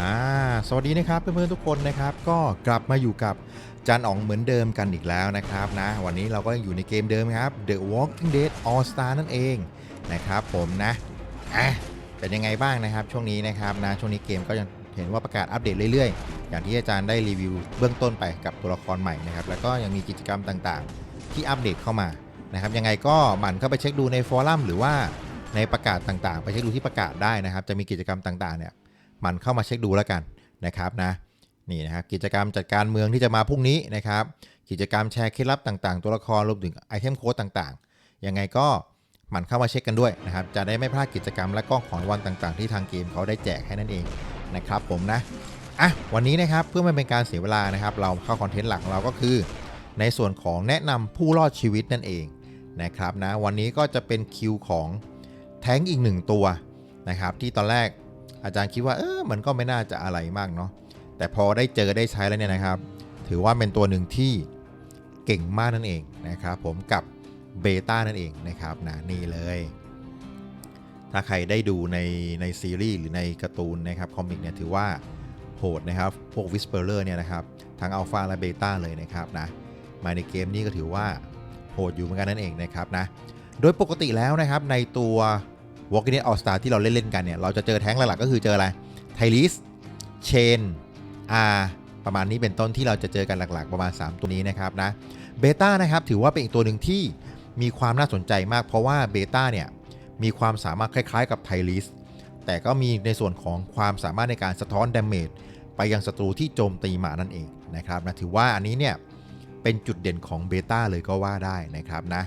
อ่าสวัสดีนะครับเพื่อนๆทุกคนนะครับ ก็กลับมาอยู่กับจานอ๋องเหมือนเดิมกันอีกแล้วนะครับนะวันนี้เราก็ยังอยู่ในเกมเดิมครับ The Walking Dead All Star นั่นเองนะครับผมนะอะเป็นยังไงบ้างนะครับช่วงนี้นะครับนะช่วงนี้เกมก็ยังเห็นว่าประกาศอัปเดตเรื่อยๆ อย่างที่อาจารย์ได้รีวิวเบื้องต้นไปกับตัวละครใหม่นะครับแล้วก็ยังมีกิจกรรมต่างๆ ที่อัปเดตเข้ามานะครับยังไงก็หมั่นเข้าไปเช็คดูในฟอรัมหรือว่าในประกาศต่างๆ ไปเช็คดูที่ประกาศได้นะครับ จะมีกิจกรรมต่างๆเนี่ย มันเข้ามาเช็คดูแล้วกันนะครับนะนี่นะครับกิจกรรมจัดการเมืองที่จะมาพรุ่งนี้นะครับ กิจกรรมแชร์เคล็ดลับต่างๆ ตัวละครรวมถึงไอเทมโค้ดต่างๆยังไงก็หมันเข้ามาเช็คกันด้วยนะครับ จะได้ไม่พลาดกิจกรรมและก็ของรางวัลต่างๆ ที่ทางเกมเขาได้แจกให้นั่นเองนะครับผมนะอะวันนี้นะครับเพื่อไม่เป็นการเสียเวลานะครับ เราเข้าคอนเทนต์หลักของเราก็คือ ในส่วนของแนะนำผู้รอดชีวิตนั่นเองนะครับนะวันนี้ก็จะเป็นคิวของแท้งอีกหนึ่งตัวนะครับที่ตอนแรก อาจารย์คิดว่าเออมันก็ไม่น่าจะอะไรมากเนาะแต่พอได้เจอได้ใช้แล้วเนี่ยนะครับ ถือว่าเป็นตัวหนึ่งที่เก่งมากนั่นเองนะครับผมกับเบต้านั่นเองนะครับนะนี่เลย ถ้าใครได้ดูในในซีรีส์หรือในการ์ตูนนะครับคอมิกเนี่ยถือว่าโหดนะครับ พวกวิสเปอร์เลอร์เนี่ยนะครับทั้งอัลฟาและเบต้าเลยนะครับนะมาในเกมนี้ก็ถือว่าโหดอยู่เหมือนกันนั่นเองนะครับนะโดยปกติแล้วนะครับในตัว Walking Dead All Star ที่เราเล่นๆกันเนี่ย เราจะเจอแท้งหลักๆก็คือเจออะไรไทลิสเชนอาประมาณนี้เป็นต้นที่เราจะเจอกันหลักๆ ประมาณ 3 ตัวนี้นะครับนะเบต้านะครับถือว่าเป็นอีกตัวหนึ่งที่มีความน่าสนใจมากเพราะว่าเบต้าเนี่ยมีความสามารถคล้ายๆกับไทลิสแต่ก็มีในส่วนของความสามารถในการสะท้อนดาเมจไปยังศัตรูที่โจมตีมานั่นเองนะครับนะถือว่าอันนี้เนี่ยเป็นจุดเด่นของเบต้าเลยก็ว่าได้นะครับนะ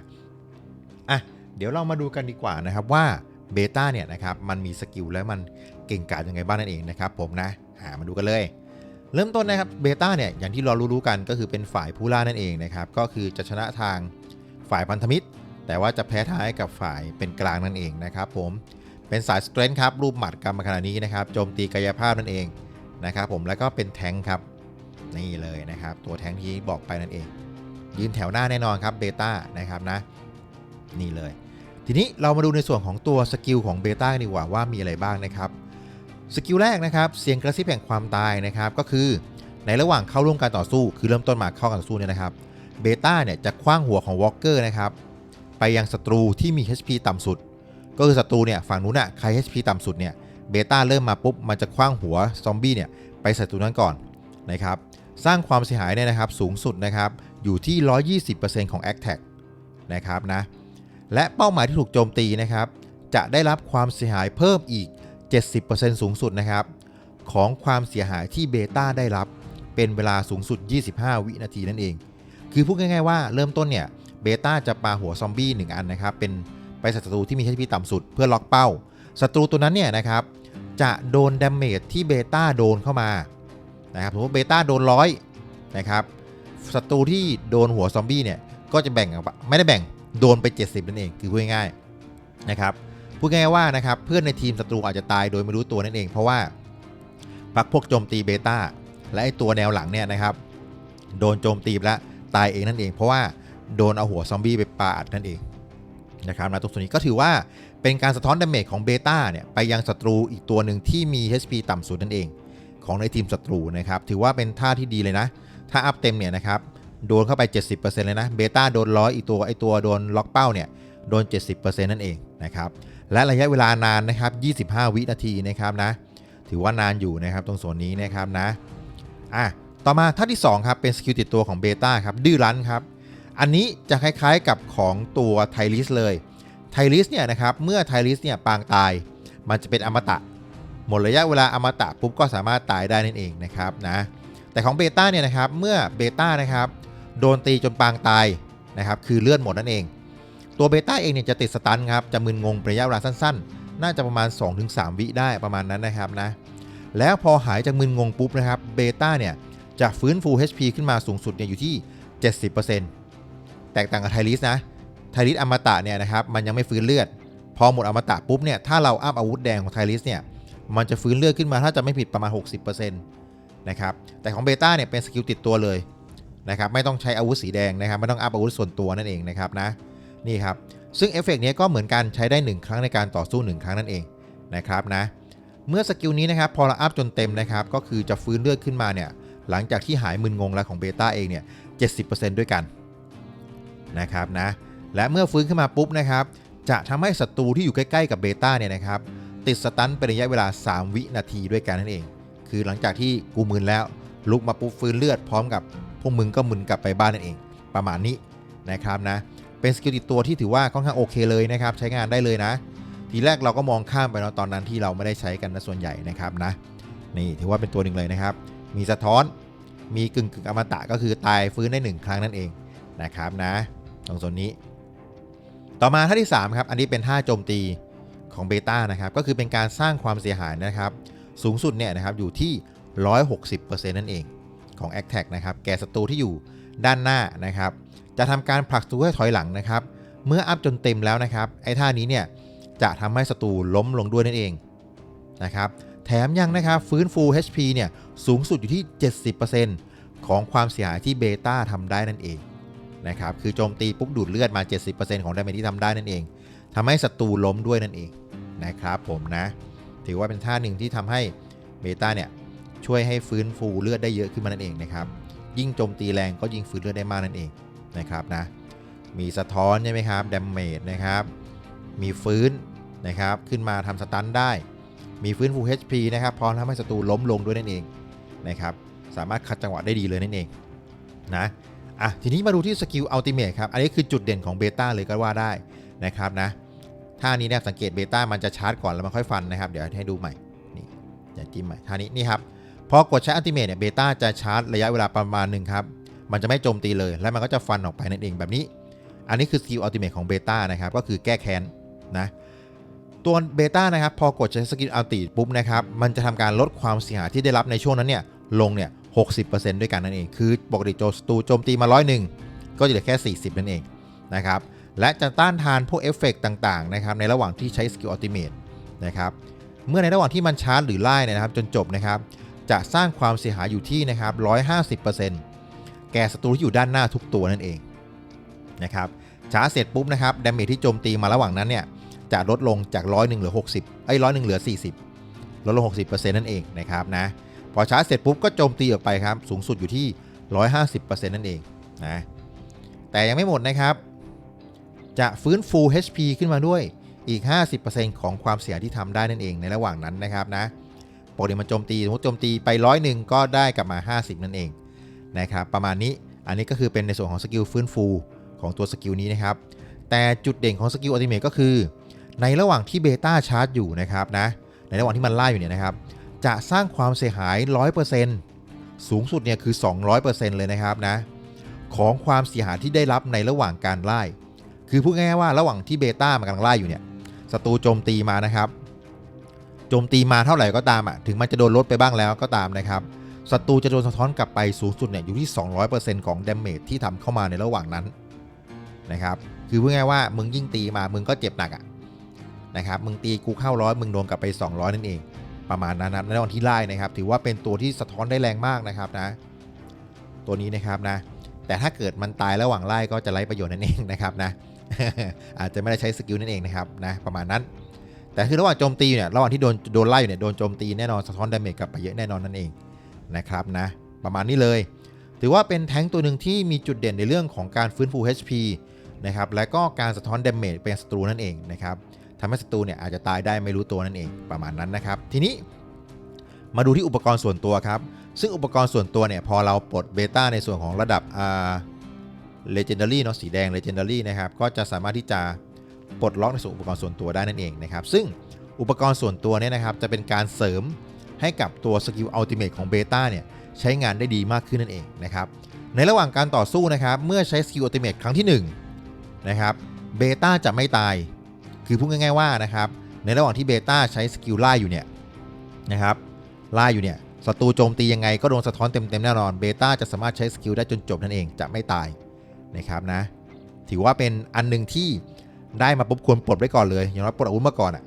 อะเดี๋ยวเรามาดูกันดีกว่านะครับว่า เบต้าเนี่ยนะครับมันมีสกิลและมันเก่งกาจยังไงบ้างนั่นเองนะครับผมนะหามาดูกันเลย เริ่มต้นนะครับเบต้าเนี่ยอย่างที่เรารู้ๆกันก็คือเป็นฝ่ายผู้ล่านั่นเองนะครับก็คือจะชนะทางฝ่ายพันธมิตร แต่ว่าจะแพ้ท้ายกับฝ่ายเป็นกลางนั่นเองนะครับผมเป็นสายสเตรนท์ครับรูปหมัดกรรมขนาดนี้นะครับโจมตีกายภาพนั่นเองนะครับผมแล้วก็เป็นแทงค์ครับนี่เลยนะครับ ตัวแทงค์ที่บอกไปนั่นเอง ยืนแถวหน้าแน่นอนครับเบต้านะครับนะ นี่เลย ทีนี้เรามาดูในส่วนของตัวสกิลของเบต้าดีกว่าว่ามีอะไรบ้างนะครับสกิลแรกนะครับเสียงกระซิบแห่งความตายนะครับก็คือในระหว่างเข้าร่วมการต่อสู้ คือเริ่มต้นมาเข้าการต่อสู้เนี่ยนะครับเบต้าเนี่ยจะคว้างหัวของวอลเกอร์นะครับไปยังศัตรูที่มี HP ต่ำสุด ก็คือศัตรูเนี่ยฝั่งนู้นอะใคร HP ต่ำสุดเนี่ยเบต้าเริ่มมาปุ๊บมันจะคว้างหัวซอมบี้เนี่ยไปศัตรูนั้นก่อนนะครับสร้างความเสียหายเนี่ยนะครับสูงสุดนะครับอยู่ที่ 120%ของ a t t a c นะครับนะ และเป้าหมายที่ถูกโจมตีนะครับ จะได้รับความเสียหายเพิ่มอีก 70%สูงสุดนะครับ ของความเสียหายที่เบต้าได้รับ เป็นเวลาสูงสุด 25 วินาทีนั่นเอง คือพูดง่ายๆว่าเริ่มต้นเนี่ยเบต้าจะปาหัวซอมบี้1อันนะครับ เป็นไปศัตรูที่มี HP ต่ำสุดเพื่อล็อกเป้าศัตรูตัวนั้นเนี่ยนะครับ จะโดนดาเมจที่เบต้าโดนเข้ามานะครับสมมติเบต้าโดนร้อยนะครับศัตรูที่โดนหัวซอมบี้เนี่ยก็จะแบ่งไม่ได้แบ่ง โดนไป 70 นั่นเอง คือพูดง่ายๆนะครับ พูดง่ายๆว่านะครับเพื่อนในทีมศัตรูอาจจะตายโดยไม่รู้ตัวนั่นเอง เพราะว่าพักพวกโจมตีเบต้าและไอตัวแนวหลังเนี่ยนะครับ โดนโจมตีแล้วตายเองนั่นเอง เพราะว่าโดนเอาหัวซอมบี้ไปปาดนั่นเองนะครับนะตรงส่วนนี้ก็ถือว่าเป็นการสะท้อนดาเมจของเบต้าเนี่ยไปยังศัตรูอีกตัวหนึ่งที่มี HP ต่ำสุดนั่นเอง ของในทีมศัตรูนะครับ ถือว่าเป็นท่าที่ดีเลยนะ ถ้าอัพเต็มเนี่ยนะครับ โดนเข้าไป 70%เลยนะ เบต้าโดนร้อยอีกตัวไอตัวโดนล็อกเป้าเนี่ยโดน 70%นั่นเองนะครับและระยะเวลานานนะครับ 25 วินาทีนะครับนะถือว่านานอยู่นะครับตรงส่วนนี้นะครับนะอะต่อมาท่าที่ 2 ครับ เป็นสกิลติดตัวของเบต้าครับดื้อรั้นครับ อันนี้จะคล้ายๆกับของตัวไทลิสเลยไทลิสเนี่ยนะครับเมื่อไทลิสเนี่ยปางตาย มันจะเป็นอมตะ หมดระยะเวลาอมตะปุ๊บก็สามารถตายได้นั่นเองนะครับนะแต่ของเบต้าเนี่ยนะครับเมื่อเบต้านะครับ โดนตีจนปางตายนะครับคือเลือดหมดนั่นเอง ตัวเบต้าเองเนี่ยจะติดสตันครับจะมึนงงระยะเวลาสั้นๆ น่าจะประมาณ 2-3 วิได้ประมาณนั้นนะครับนะแล้วพอหายจากมึนงงปุ๊บนะครับเบต้าเนี่ยจะฟื้นฟู HP ขึ้นมาสูงสุดเนี่ยอยู่ที่ 70%แตกต่างกับไทลิสนะไทลิสอมตะเนี่ยนะครับมันยังไม่ฟื้นเลือด พอหมดอมตะปุ๊บเนี่ยถ้าเราอัพอาวุธแดงของไทลิสเนี่ยมันจะฟื้นเลือดขึ้นมาถ้าจะไม่ผิดประมาณ 60%นะครับแต่ของเบต้าเนี่ยเป็นสกิลติดตัวเลย นะครับไม่ต้องใช้อาวุธสีแดงนะครับไม่ต้องอัพอาวุธส่วนตัวนั่นเองนะครับนะนี่ครับซึ่งเอฟเฟกต์นี้ก็เหมือนกันใช้ได้ 1 ครั้งในการต่อสู้ 1 ครั้งนั่นเองนะครับนะเมื่อสกิลนี้นะครับพอเราอัพจนเต็มนะครับก็คือจะฟื้นเลือดขึ้นมาเนี่ยหลังจากที่หายมึนงงแล้วของเบต้าเองเนี่ย70%ด้วยกันนะครับนะและเมื่อฟื้นขึ้นมาปุ๊บนะครับจะทำให้ศัตรูที่อยู่ใกล้ๆกับเบต้าเนี่ยนะครับติดสตันเป็นระยะเวลา 3 วินาทีด้วยกันนั่นเอง คือหลังจากที่กูมึนแล้วลุกมาปุ๊บฟื้นเลือดพร้อมกับ พวกมึงก็มึนกลับไปบ้านนั่นเอง ประมาณนี้นะครับนะ เป็นสกิลติดตัวที่ถือว่าค่อนข้างโอเคเลยนะครับ ใช้งานได้เลยนะ ทีแรกเราก็มองข้ามไปเนาะตอนนั้นที่เราไม่ได้ใช้กันนะส่วนใหญ่นะครับนะ นี่ถือว่าเป็นตัวหนึ่งเลยนะครับ มีสะท้อน มีกึ่งกึ่งอมตะก็คือตายฟื้นได้หนึ่งครั้งนั่นเองนะครับนะ ตรงส่วนนี้ ต่อมาท่าที่ 3 ครับ อันนี้เป็นท่าโจมตีของเบต้านะครับ ก็คือเป็นการสร้างความเสียหายนะครับ สูงสุดเนี่ยนะครับอยู่ที่ 160%นั่นเอง ของ a c t a c นะครับแก่ศัตรูที่อยู่ด้านหน้านะครับ จะทำการผลักศัตรูให้ถอยหลังนะครับ เมื่ออัพจนเต็มแล้วนะครับ ไอ้ท่านี้เนี่ยจะทำให้ศัตรูล้มลงด้วยนั่นเองนะครับแถมยังนะครับฟื้นฟู HP เนี่ยสูงสุดอยู่ที่ 70%ของความเสียหายที่เบต้าทำได้นั่นเองนะครับคือโจมตีปุ๊บดูดเลือดมา 70%ของดาเมจที่ทำได้นั่นเองทำให้ศัตรูล้มด้วยนั่นเองนะครับผมนะ ถือว่าเป็นท่าหนึ่งที่ทำให้เบต้าเนี่ย ช่วยให้ฟื้นฟูเลือดได้เยอะขึ้นมานั่นเองนะครับ ยิ่งโจมตีแรงก็ยิ่งฟื้นเลือดได้มากนั่นเองนะครับนะ มีสะท้อนใช่ไหมครับดาเมจนะครับ มีฟื้นนะครับ ขึ้นมาทำสตันได้ มีฟื้นฟู HP นะครับ พร้อมทำให้ศัตรูล้มลงด้วยนั่นเองนะครับ สามารถคัดจังหวะได้ดีเลยนั่นเองนะอะทีนี้มาดูที่สกิลอัลติเมทครับ อันนี้คือจุดเด่นของเบต้าเลยก็ว่าได้นะครับนะท่านี้เนี่ยสังเกตเบต้ามันจะชาร์จก่อนแล้วมันค่อยฟันนะครับ เดี๋ยวให้ดูใหม่นี่อย่าจิ้มใหม่ท่านี้นี่ครับ พอกดใช้อัลติเมทเนี่ยเบต้าจะชาร์จระยะเวลาประมาณหนึ่งครับ มันจะไม่โจมตีเลย แล้วมันก็จะฟันออกไปนั่นเองแบบนี้ อันนี้คือสกิลอัลติเมทของเบต้านะครับ ก็คือแก้แค้นนะ ตัวเบต้านะครับ พอกดใช้สกิลอัลติปุ๊บนะครับ มันจะทำการลดความเสียหายที่ได้รับในช่วงนั้นเนี่ยลงเนี่ย60%ด้วยกันนั่นเอง คือปกติโจสตูโจมตีมาร้อยหนึ่งก็จะเหลือแค่ 40 นั่นเองนะครับ และจะต้านทานพวกเอฟเฟกต่างๆนะครับในระหว่างที่ใช้สกิลอัลติเมทนะครับ เมื่อในระหว่างที่มันชาร์จหรือไล่นะครับจนจบนะครับ จะสร้างความเสียหายอยู่ที่นะครับ150%แก่ศัตรูที่อยู่ด้านหน้าทุกตัวนั่นเองนะครับชาร์จเสร็จปุ๊บนะครับดาเมจที่โจมตีมาระหว่างนั้นเนี่ยจะลดลงจากร้อยหนึ่งเหลือ 60ไอ้ร้อยหนึ่งเหลือ 40 ลดลง 60%นั่นเองนะครับนะพอชาร์จเสร็จปุ๊บก็โจมตีออกไปครับสูงสุดอยู่ที่ 150%นั่นเองนะแต่ยังไม่หมดนะครับ จะฟื้นฟู HP ขึ้นมาด้วยอีก 50%ของความเสียที่ทำได้นั่นเองในระหว่างนั้นนะครับนะ ปกติมันโจมตีสมมติโจมตีไปร้อยหนึ่งก็ได้กลับมา 50 นั่นเองนะครับประมาณนี้อันนี้ก็คือเป็นในส่วนของสกิลฟื้นฟูของตัวสกิลนี้นะครับแต่จุดเด่นของสกิลอัลติเมทก็คือ ในระหว่างที่เบต้าชาร์จอยู่นะครับนะในระหว่างที่มันไล่อยู่เนี่ยนะครับจะสร้างความเสียหาย 100%สูงสุดเนี่ยคือ 200%เลยนะครับนะของความเสียหายที่ได้รับในระหว่างการไล่ คือพูดง่ายๆว่าระหว่างที่เบต้ามันกำลังไล่อยู่เนี่ยศัตรูโจมตีมานะครับ โจมตีมาเท่าไหร่ก็ตามอะถึงมันจะโดนลดไปบ้างแล้วก็ตามนะครับศัตรูจะโดนสะท้อนกลับไปสูงสุดเนี่ยอยู่ที่ 200%ของดาเมจที่ทำเข้ามาในระหว่างนั้นนะครับคือพูดง่ายว่ามึงยิ่งตีมามึงก็เจ็บหนักอะนะครับมึงตีกูเข้าร้อยมึงโดนกลับไป 200 นั่นเอง ประมาณนั้นนะในวันที่ไล่นะครับ ถือว่าเป็นตัวที่สะท้อนได้แรงมากนะครับนะ ตัวนี้นะครับนะ แต่ถ้าเกิดมันตายระหว่างไล่ก็จะไร้ประโยชน์นั่นเองนะครับนะอาจจะไม่ได้ใช้สกิลนั่นเองนะครับนะประมาณนั้น แต่คือระหว่างโจมตีเนี่ยระหว่างที่โดนโดนไล่อยู่เนี่ยโดนโจมตีแน่นอนสะท้อนดาเมจกลับไปเยอะแน่นอนนั่นเองนะครับนะประมาณนี้เลย ถือว่าเป็นแท้งตัวหนึ่งที่มีจุดเด่นในเรื่องของการฟื้นฟู HP นะครับและก็การสะท้อนดาเมจเป็นศัตรูนั่นเองนะครับทำให้ศัตรูเนี่ยอาจจะตายได้ไม่รู้ตัวนั่นเองประมาณนั้นนะครับ ทีนี้มาดูที่อุปกรณ์ส่วนตัวครับ ซึ่งอุปกรณ์ส่วนตัวเนี่ยพอเราปลดเบต้าในส่วนของระดับอ่า legendary เนาะสีแดง legendary นะครับก็จะสามารถที่จะ ปลดล็อกในส่วนอุปกรณ์ส่วนตัวได้นั่นเองนะครับซึ่งอุปกรณ์ส่วนตัวเนี่ยนะครับจะเป็นการเสริมให้กับตัวสกิลอัลติเมทของเบต้าเนี่ยใช้งานได้ดีมากขึ้นนั่นเองนะครับในระหว่างการต่อสู้นะครับเมื่อใช้สกิลอัลติเมทครั้งที่1นะครับเบต้าจะไม่ตาย คือพูดง่าย ๆว่านะครับในระหว่างที่เบต้าใช้สกิลไล่อยู่เนี่ยนะครับไล่อยู่เนี่ยศัตรูโจมตียังไงก็โดนสะท้อนเต็มๆแน่นอนเบต้าจะสามารถใช้สกิลได้จนจบนั่นเองจะไม่ตายนะครับนะถือว่าเป็นอันหนึ่งที่ ได้มาปุ๊บควรปลดไว้ก่อนเลยอย่างน้อยปลดอาวุธมาก่อนอะ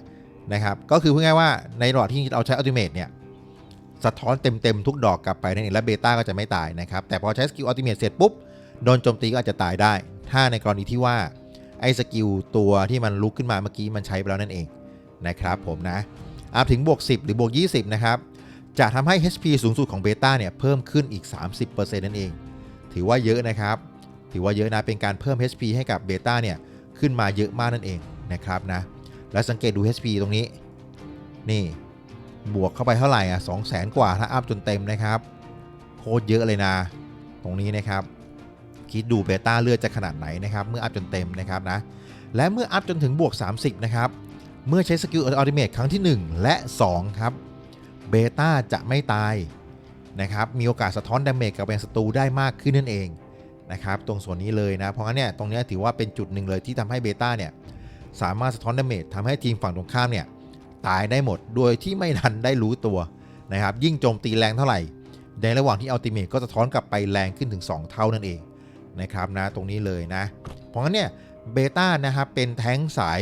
นะครับก็คือพูดง่ายว่าในระหว่างที่เราใช้อัลติเมทเนี่ยสะท้อนเต็มๆ ทุกดอกกลับไปนั่นเองและเบต้าก็จะไม่ตายนะครับแต่พอใช้สกิลอัลติเมทเสร็จปุ๊บโดนโจมตีก็อาจจะตายได้ ถ้าในกรณีที่ว่าไอ้สกิลตัวที่มันลุกขึ้นมาเมื่อกี้มันใช้ไปแล้วนั่นเองนะครับผมนะอัพถึงบวก 10 หรือบวก 20 นะครับ จะทำให้ HP สูงสุดของเบต้าเนี่ยเพิ่มขึ้นอีก 30%นั่นเอง ถือว่าเยอะนะครับ ถือว่าเยอะนะ เป็นการเพิ่ม HP ให้กับเบต้าเนี่ย ขึ้นมาเยอะมากนั่นเองนะครับนะแล้วสังเกตดู HP ตรงนี้ นี่บวกเข้าไปเท่าไหร่อะ2 0 0 0 0 0กว่าถ้าอัพจนเต็มนะครับโคตรเยอะเลยนะ ตรงนี้นะครับ คิดดูเบต้าเลือดจะขนาดไหนนะครับ เมื่ออัพจนเต็มนะครับนะและเมื่ออัพจนถึงบวก 30 นะครับ เมื่อใช้สกิลอัลติเมทครั้งที่ 1 และ 2 ครับเบต้าจะไม่ตายนะครับ มีโอกาสสะท้อนดาเมจกับแบงศัตรูได้มากขึ้นนั่นเอง นะครับตรงส่วนนี้เลยนะ เพราะงั้นเนี่ยตรงนี้ถือว่าเป็นจุดหนึ่งเลยที่ทำให้เบต้าเนี่ยสามารถสะท้อนดาเมจทำให้ทีมฝั่งตรงข้ามเนี่ยตายได้หมดโดยที่ไม่ทันได้รู้ตัวนะครับยิ่งโจมตีแรงเท่าไหร่ ในระหว่างที่อัลติเมทก็สะท้อนกลับไปแรงขึ้นถึง 2 เท่านั่นเองนะครับนะตรงนี้เลยนะ เพราะงั้นเนี่ยเบต้านะครับเป็นแท้งสาย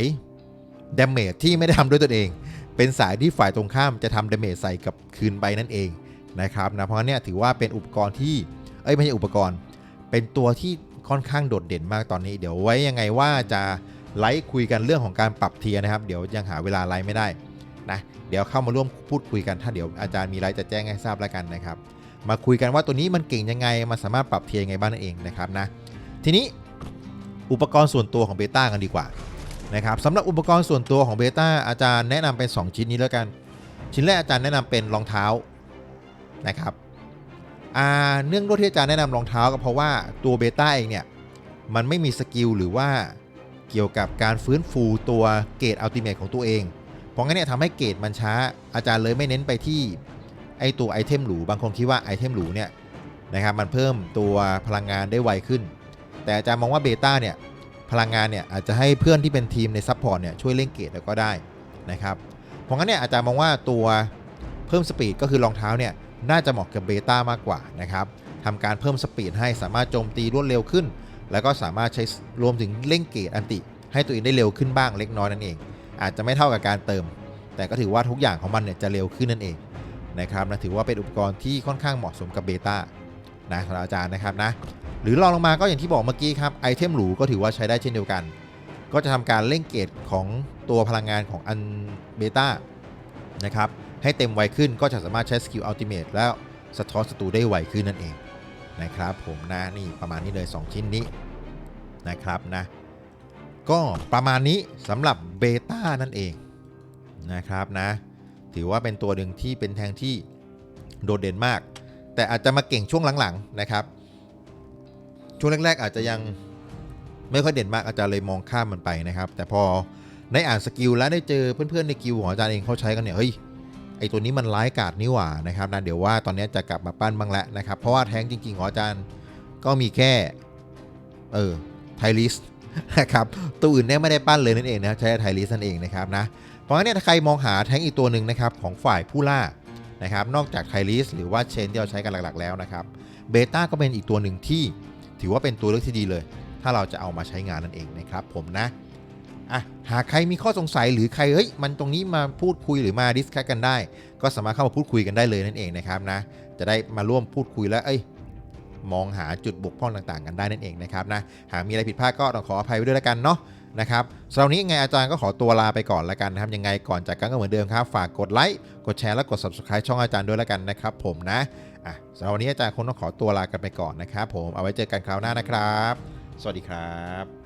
ดาเมจที่ไม่ได้ทำด้วยตัวเอง เป็นสายที่ฝ่ายตรงข้ามจะทำดาเมจใส่กับคืนไปนั่นเองนะครับนะเพราะงั้นเนี่ยถือว่าเป็นอุปกรณ์ที่เอ้ยไม่ใช่อุปกรณ์ เป็นตัวที่ค่อนข้างโดดเด่นมากตอนนี้ เดี๋ยวไว้ยังไงว่าจะไลฟ์คุยกันเรื่องของการปรับเทียนะครับ เดี๋ยวยังหาเวลาไลฟ์ไม่ได้นะเดี๋ยวเข้ามาร่วมพูดคุยกันถ้าเดี๋ยวอาจารย์มีไลฟ์จะแจ้งให้ทราบแล้วกันนะครับ มาคุยกันว่าตัวนี้มันเก่งยังไงมันสามารถปรับเทียยังไงบ้างนั่นเองนะครับนะทีนี้อุปกรณ์ส่วนตัวของเบต้ากันดีกว่านะครับสำหรับอุปกรณ์ส่วนตัวของเบต้าอาจารย์แนะนำเป็น 2 ชิ้นนี้แล้วกัน ชิ้นแรกอาจารย์แนะนำเป็นรองเท้านะครับ เนื่องด้วยที่อาจารย์แนะนำรองเท้าก็เพราะว่าตัวเบต้าเองเนี่ย มันไม่มีสกิลหรือว่าเกี่ยวกับการฟื้นฟูตัวเกรดอัลติเมทของตัวเอง เพราะงั้นเนี่ยทำให้เกรดมันช้า อาจารย์เลยไม่เน้นไปที่ไอตัวไอเทมหรู บางคนคิดว่าไอเทมหรูเนี่ยนะครับมันเพิ่มตัวพลังงานได้ไวขึ้น แต่อาจารย์มองว่าเบต้าเนี่ยพลังงานเนี่ยอาจจะให้เพื่อนที่เป็นทีมในซัพพอร์ตเนี่ยช่วยเล่นเกรดแล้วก็ได้นะครับ เพราะงั้นเนี่ยอาจารย์มองว่าตัวเพิ่มสปีดก็คือรองเท้าเนี่ย น่าจะเหมาะกับเบต้ามากกว่านะครับทำการเพิ่มสปีดให้สามารถโจมตีรวดเร็วขึ้น แล้วก็สามารถใช้รวมถึงเล่นเกรดอันติ ให้ตัวเองได้เร็วขึ้นบ้างเล็กน้อยนั่นเอง อาจจะไม่เท่ากับการเติม แต่ก็ถือว่าทุกอย่างของมันเนี่ยจะเร็วขึ้นนั่นเองนะครับนะถือว่าเป็นอุปกรณ์ที่ค่อนข้างเหมาะสมกับเบต้านะสำหรับอาจารย์นะครับนะหรือลองลงมาก็อย่างที่บอกเมื่อกี้ครับไอเทมหรูก็ถือว่าใช้ได้เช่นเดียวกัน ก็จะทำการเล่นเกรดของตัวพลังงานของอันเบต้านะครับ ให้เต็มไวขึ้นก็จะสามารถใช้สกิลอัลติเมทแล้วสะท้อนศัตรูได้ไวขึ้นนั่นเองนะครับผมนะนี่ประมาณนี้เลย 2 ชิ้นนี้นะครับนะก็ประมาณนี้สำหรับเบต้านั่นเองนะครับนะถือว่าเป็นตัวหนึ่งที่เป็นแทงที่โดดเด่นมาก แต่อาจจะมาเก่งช่วงหลังๆนะครับ ช่วงแรก ๆ อาจจะยังไม่ค่อยเด่นมากอาจารย์เลยมองข้ามมันไปนะครับ แต่พอได้อ่านสกิลแล้วได้เจอเพื่อนๆในกิลของอาจารย์เองเขาใช้กันเนี่ยเฮ้ย ไอตัวนี้มันร้ายกาจนี่หว่านะครับนะเดี๋ยวว่าตอนนี้จะกลับมาปั้นบ้างแล้วนะครับ เพราะว่าแท้งจริงๆของอาจารย์ก็มีแค่ เออไทลิสนะครับตัวอื่นเนี่ยไม่ได้ปั้นเลยนั่นเองนะใช้ไทลิสนั่นเองนะครับนะเพราะงั้นเนี่ยถ้าใครมองหาแท้งอีกตัวหนึ่งนะครับของฝ่ายผู้ล่านะครับ นอกจากไทลิสหรือว่าเชนที่เราใช้กันหลักๆ แล้วนะครับเบต้าก็เป็นอีกตัวหนึ่งที่ถือว่าเป็นตัวเลือกที่ดีเลย ถ้าเราจะเอามาใช้งานนั่นเองนะครับผมนะ อะหากใครมีข้อสงสัยหรือใครเฮ้ยมันตรงนี้มาพูดคุยหรือมาดิสคัสกันได้ ก็สามารถเข้ามาพูดคุยกันได้เลยนั่นเองนะครับนะ จะได้มาร่วมพูดคุยแล้วเอ้ยมองหาจุดบกพร่องต่างๆ กันได้นั่นเองนะครับนะหากมีอะไรผิดพลาดก็ต้องขออภัยไว้ด้วยแล้วกันเนาะนะครับสำหรับนนี้ยังไงอาจารย์ก็ขอตัวลาไปก่อนแล้วกันนะครับยังไงก่อนจากกันก็เหมือนเดิมครับ ฝากกดไลค์กดแชร์และกด subscribe ช่องอาจารย์ด้วยแล้วกันนะครับผมนะอะสำหรับวันนี้อาจารย์คงต้องขอตัวลากันไปก่อนนะครับผมเอาไว้เจอกันคราวหน้านะครับ สวัสดีครับ